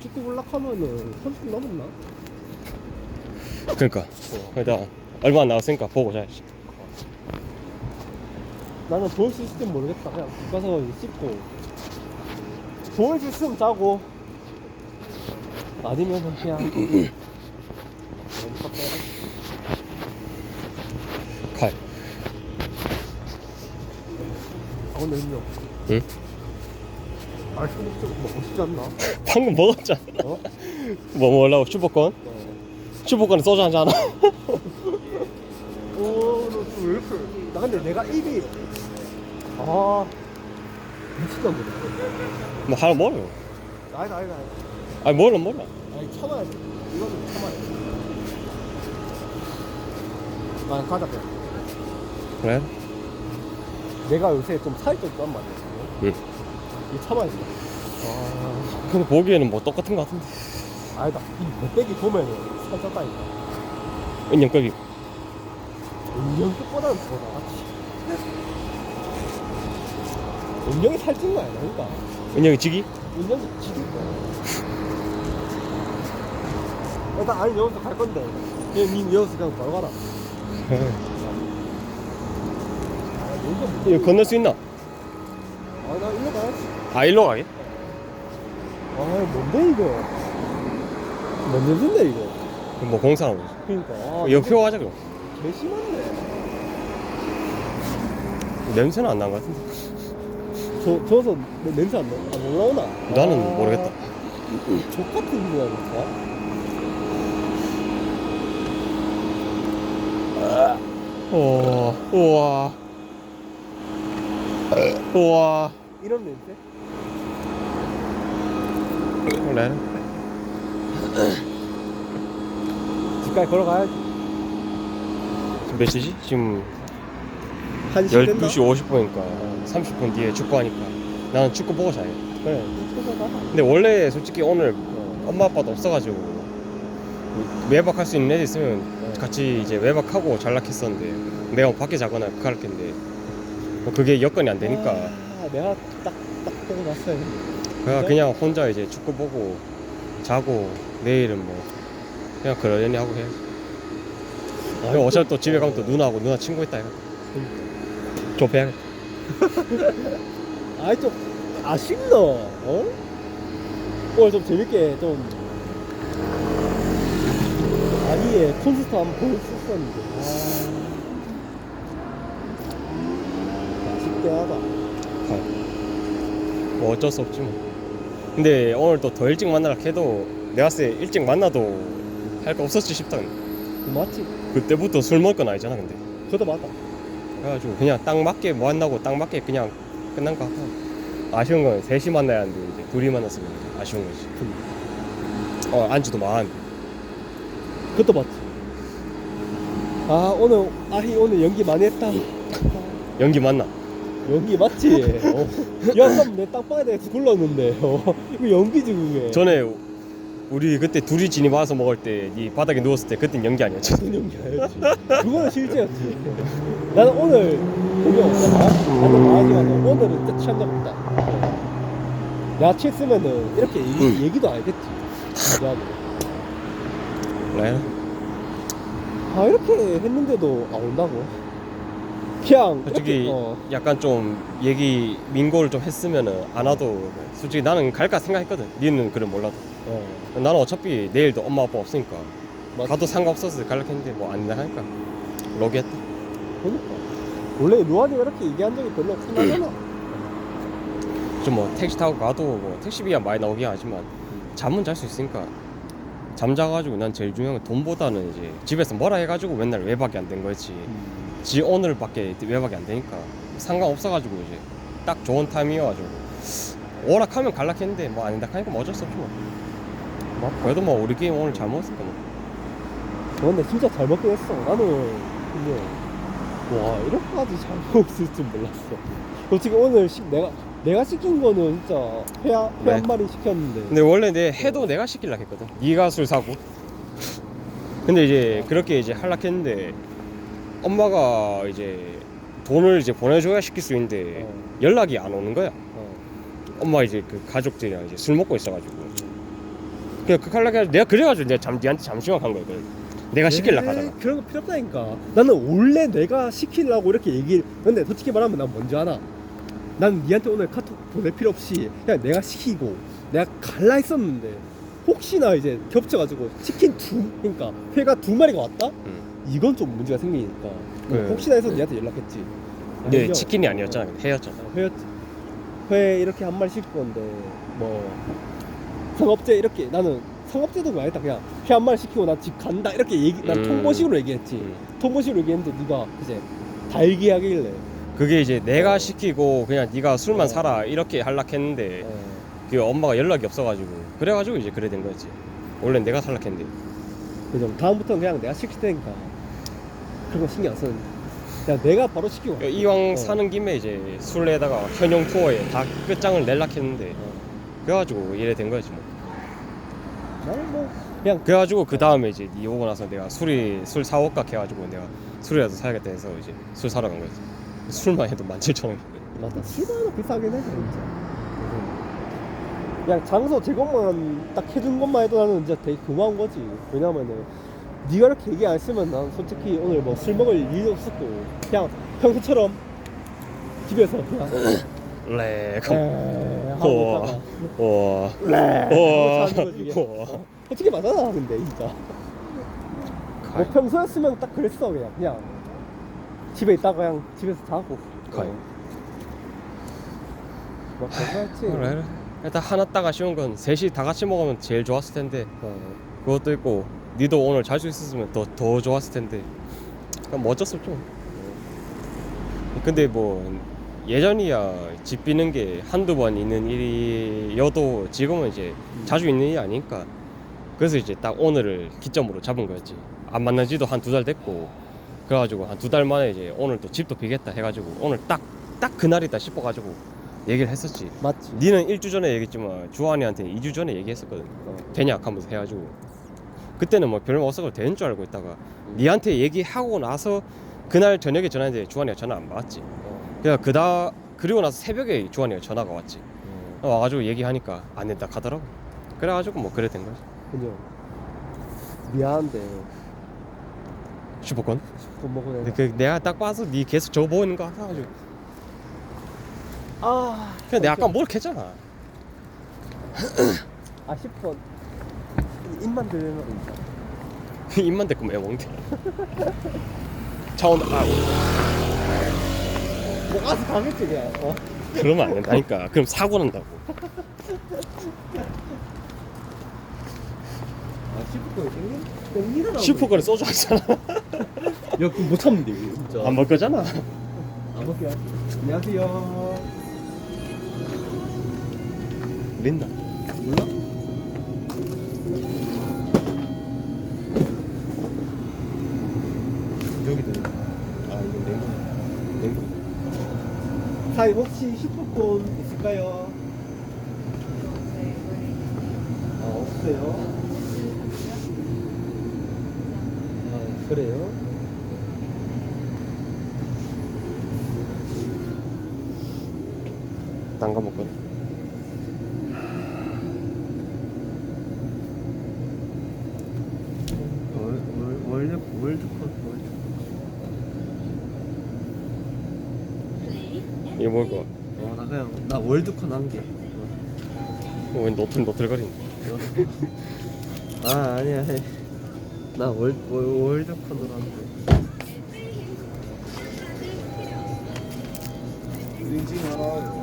축구 볼락하면은 30분 넘었나? 그러니까 일단 얼마 안 나왔으니까 보고 자야지 나는 좋을 수 있을지 모르겠다. 그냥 집 가서 씻고 수 있으면 자고 아니면은 그냥 렌터 빼라. 칼 아 근데 음료. 응? 아좀 먹고 싶지 않나? 방금 먹었잖아 어? 뭐 먹으려고 슈퍼콘? 슈퍼콘에 소주 한잔 하나? 오너왜 이렇게? 나 근데 내가 입이 아 미친다 보다. 뭐 하나 먹어요 아니다 아니다. 아니다. 아니 먹으면 먹어 아니 참아야지. 이거는 참아야지. 아 가자 그냥. 그래? 내가 요새 좀 살이 좀 쪘단 말이야. 응 이 참아야지. 아, 근데 보기에는 뭐 똑같은 거 같은데 아니다. 이 못되기 보면은 살 쪘다니까. 은영급이 은영 끝보다는 더 나았지. 은영이 살찐 거야, 그러니까. 은영이 지기? 은영이 거야. 일단 아니 여기서 갈 건데. 그냥 니 여기서 그냥 바로 가라. 이거 건널 수 있나? 아, 나 일로 가야지. 아 일로 가게? 아, 뭔데 이거? 뭔 냄새인데 이거? 뭐 공사하고 있어 그러니까. 아, 옆표 가자 그럼 개 심한데. 냄새는 안난거 같은데 저, 저서 내- 냄새 안 나? 아, 못 나오나? 나는 아, 모르겠다 족 같은 거야니까. 우와 우와 우와 이런 냄새? 그래 집까지 걸어가야지. 지금 몇 시지? 지금 한 시간 됐나? 12시 50분이니까 30분 뒤에 축구하니까 나는 축구 보고 자요 그래. 근데 원래 솔직히 오늘 엄마 아빠도 없어가지고 외박할 수 있는 애들 있으면 같이 이제 외박하고 잘락했었는데 내가 밖에 자거나 그할텐데 뭐 그게 여건이 안 되니까 아, 내가 딱, 딱 보고 났어요. 그냥 그냥 혼자 이제 축구 보고 자고 내일은 뭐 그냥 그러려니 하고 해야지 그리고 어차피 또 집에 가면 또 누나하고 누나 친구 있다 해가 좁혀야겠다 아이, 좀 아쉽다. 어? 오늘 좀 재밌게 좀. 아니에 콘서트 한번 보였었는데. 아. 아쉽게 하다. 뭐 어쩔 수 없지 뭐 근데 오늘 또 더 일찍 만나라 해도 내가 봤을 때 일찍 만나도 할 거 없었지 싶다 근데. 맞지? 그때부터 술 먹을 건 아니잖아 근데 그것도 맞다. 그래가지고 그냥 딱 맞게 뭐 만나고 딱 맞게 그냥 끝난 거 같아 아쉬운 건 셋이 만나야 하는데 이제 둘이 만났으면 아쉬운 거지 어 안주도 많은데 그것도 맞지. 아, 오늘, 아희 오늘 연기 많이 했다. 연기 맞나? 연기 맞지? 어. 야, 그럼 내딱 봐야 돼서 굴렀는데. 어. 이거 연기지, 그게. 전에 우리 그때 둘이 진이 와서 먹을 때 이 바닥에 누웠을 때 그땐 연기 아니었지 무슨 연기 아니었지. 그거는 실제였지. 나는 오늘, 공연 없다. 나는 말하지만 오늘은 진짜 취한 적 없다. 야, 취했으면은 이렇게 얘기, 응. 얘기도 알겠지. 맞아. 그래 아, 이렇게 했는데도 안 온다고? 그냥. 솔직히 이렇게, 어. 약간 좀 얘기 민고를 좀 했으면은 안 와도 솔직히 나는 갈까 생각했거든 니는 그래 몰라도 어. 나는 어차피 내일도 엄마 아빠 없으니까 맞- 가도 상관없어서 갈라 했는데 뭐안 나가니까 로기했다 그러니까. 원래 루안이가 이렇게 얘기한 적이 별로 없긴 하잖아. 좀 뭐 택시 타고 가도 뭐 택시비가 많이 나오긴 하지만 잠은 잘 수 있으니까 잠 자가지고 난 제일 중요한 건 돈보다는 이제 집에서 뭐라 해가지고 맨날 외박이 안 된 거였지 지 오늘밖에 외박이 안 되니까 상관없어가지고 이제 딱 좋은 타임이어가지고 오락하면 갈락했는데 뭐 아니다 하니까 뭐 어쩔 수 없지 뭐. 뭐 그래도 뭐 우리 게임 오늘 잘 먹었으니까 뭐. 근데 진짜 잘 먹긴 했어. 나는 근데 와 이렇게까지 잘 먹었을 줄 몰랐어. 솔직히 오늘 시, 내가 내가 시킨 거는 진짜 회한 네. 회한 마리 시켰는데. 근데 원래 내 해도 내가 시킬라 했거든 네가 술 사고 근데 이제 그렇게 이제 할라 했는데 엄마가 이제 돈을 이제 보내줘야 시킬 수 있는데 어. 연락이 안 오는 거야 어. 엄마 이제 그 가족들이랑 이제 술 먹고 있어가지고 그냥 그 칼라게 내가 그래가지고 내가 잠 니한테 잠시만 간 거거든. 내가 시킬라 에이, 하다가. 그런 거 필요 없다니까 나는 원래 내가 시키려고 이렇게 얘기를 근데 솔직히 말하면 난 뭔지 알아 난 니한테 오늘 카톡 보낼 필요 없이 그냥 내가 시키고 내가 갈라 했었는데 혹시나 이제 겹쳐가지고 치킨 두 그러니까 회가 두 마리가 왔다? 응. 이건 좀 문제가 생기니까 그래. 혹시나 해서 니한테 연락했지 근데 아니면- 치킨이 아니었잖아. 회였잖아. 어, 회였지 회 이렇게 한 마리 시킬 건데 뭐 상업제 이렇게 나는 상업제도 아니다 그냥 회 한 마리 시키고 나 집 간다 이렇게 얘기 난 음. 통보식으로 얘기했지 응. 통보식으로 얘기했는데 네가 이제 달기 하길래 그게 이제 내가 시키고 그냥 네가 술만 어. 사라 이렇게 할락했는데 어, 그 엄마가 연락이 없어가지고 그래가지고 이제 그래 된 거였지. 원래 내가 탈락했는데. 그죠 다음부터는 그냥 내가 시킬 테니까 그런 거 신경 안 쓰는 그냥 내가 바로 시키고 갈게. 이왕 어. 사는 김에 이제 술에다가 현용 투어에 다 끝장을 낼락 했는데 어. 그래가지고 이래 된 거였지 뭐. 나는 뭐 그냥 그래가지고 그 다음에 이제 네 오고 나서 내가 술이 술 사올까 해가지고 내가 술이라도 사야겠다 해서 이제 술 사러 간 거지. 술만 해도 17,000원. 맞다 술만은 비싸긴 해 진짜 그냥 장소 제공만 딱 해준 것만 해도 나는 진짜 되게 고마운 거지 왜냐면은 네가 이렇게 얘기 안 했으면 난 솔직히 오늘 뭐 술 먹을 일도 없었고 그냥 평소처럼 집에서 그냥 레. 에 하고. 있다가 와. 레 우와. 하고 자는 거지 그냥. 우와. 어, 솔직히 맞잖아 근데 진짜 뭐 평소였으면 딱 그랬어 그냥 그냥 집에 있다가 그냥 집에서 자고 그거 했지 그래, 그래. 일단 하나 따가 쉬운 건 셋이 다 같이 먹으면 제일 좋았을 텐데 어. 그것도 있고 니도 오늘 잘 수 있었으면 더, 더 좋았을 텐데. 그럼 뭐 어쩔 수 없죠. 근데 뭐 예전이야 집 비는 게 한두 번 있는 일이어도 지금은 이제 자주 있는 일이 아니니까. 그래서 이제 딱 오늘을 기점으로 잡은 거였지. 안 만난 지도 한 두 달 됐고 그래가지고 한 두 달 만에 이제 오늘 또 집도 비겠다 해가지고 오늘 딱 딱 그날이다 싶어가지고 얘기를 했었지. 맞지. 니는 일주 전에 얘기했지만 주한이한테 2주 전에 얘기했었거든. 어. 되냐? 하면서 해가지고 그때는 뭐 별로 없어서 되는 줄 알고 있다가 니한테 얘기하고 나서 그날 저녁에 전화했는데 주한이가 전화 안 받았지. 어. 그래서 그다 그리고 나서 새벽에 주한이가 전화가 왔지. 어. 와가지고 얘기하니까 안 된다 하더라고. 그래가지고 뭐 그래 된 거지. 그죠 미안한데 슈퍼콘. 돈 먹고 근데 내가 그 내가 딱 봐서 니 계속 저거 보이는 거 같아가지고 아 그냥 내가 아까 뭘 했잖아. 아 10번 입만 진짜 입만 대꾸면 애먹는데. 차원 아 뭐 가서 가겠지 그냥 어. 그러면 안 된다니까. 그럼 사고 난다고. 아 10번 땡긴 땡기더라고 슈퍼콘에 소주 하잖아. 야 그거 못 참는데 이거 진짜 안 먹거잖아. 안 먹게요 안녕하세요 린다. 여기도. 아 이거 냉동. 냉동. 사이 혹시 슈퍼콘 있을까요? 아 없어요 아 그래요? 난거 먹거든. 월드 월드컵 월드컵 이거 먹을 거. 어 나 그냥 나 월드컵 한개 어, 왜 노틀 노틀거리는? 아 아니야 해. 나 월, 월, 월드컵으로 한대 드링킹 하나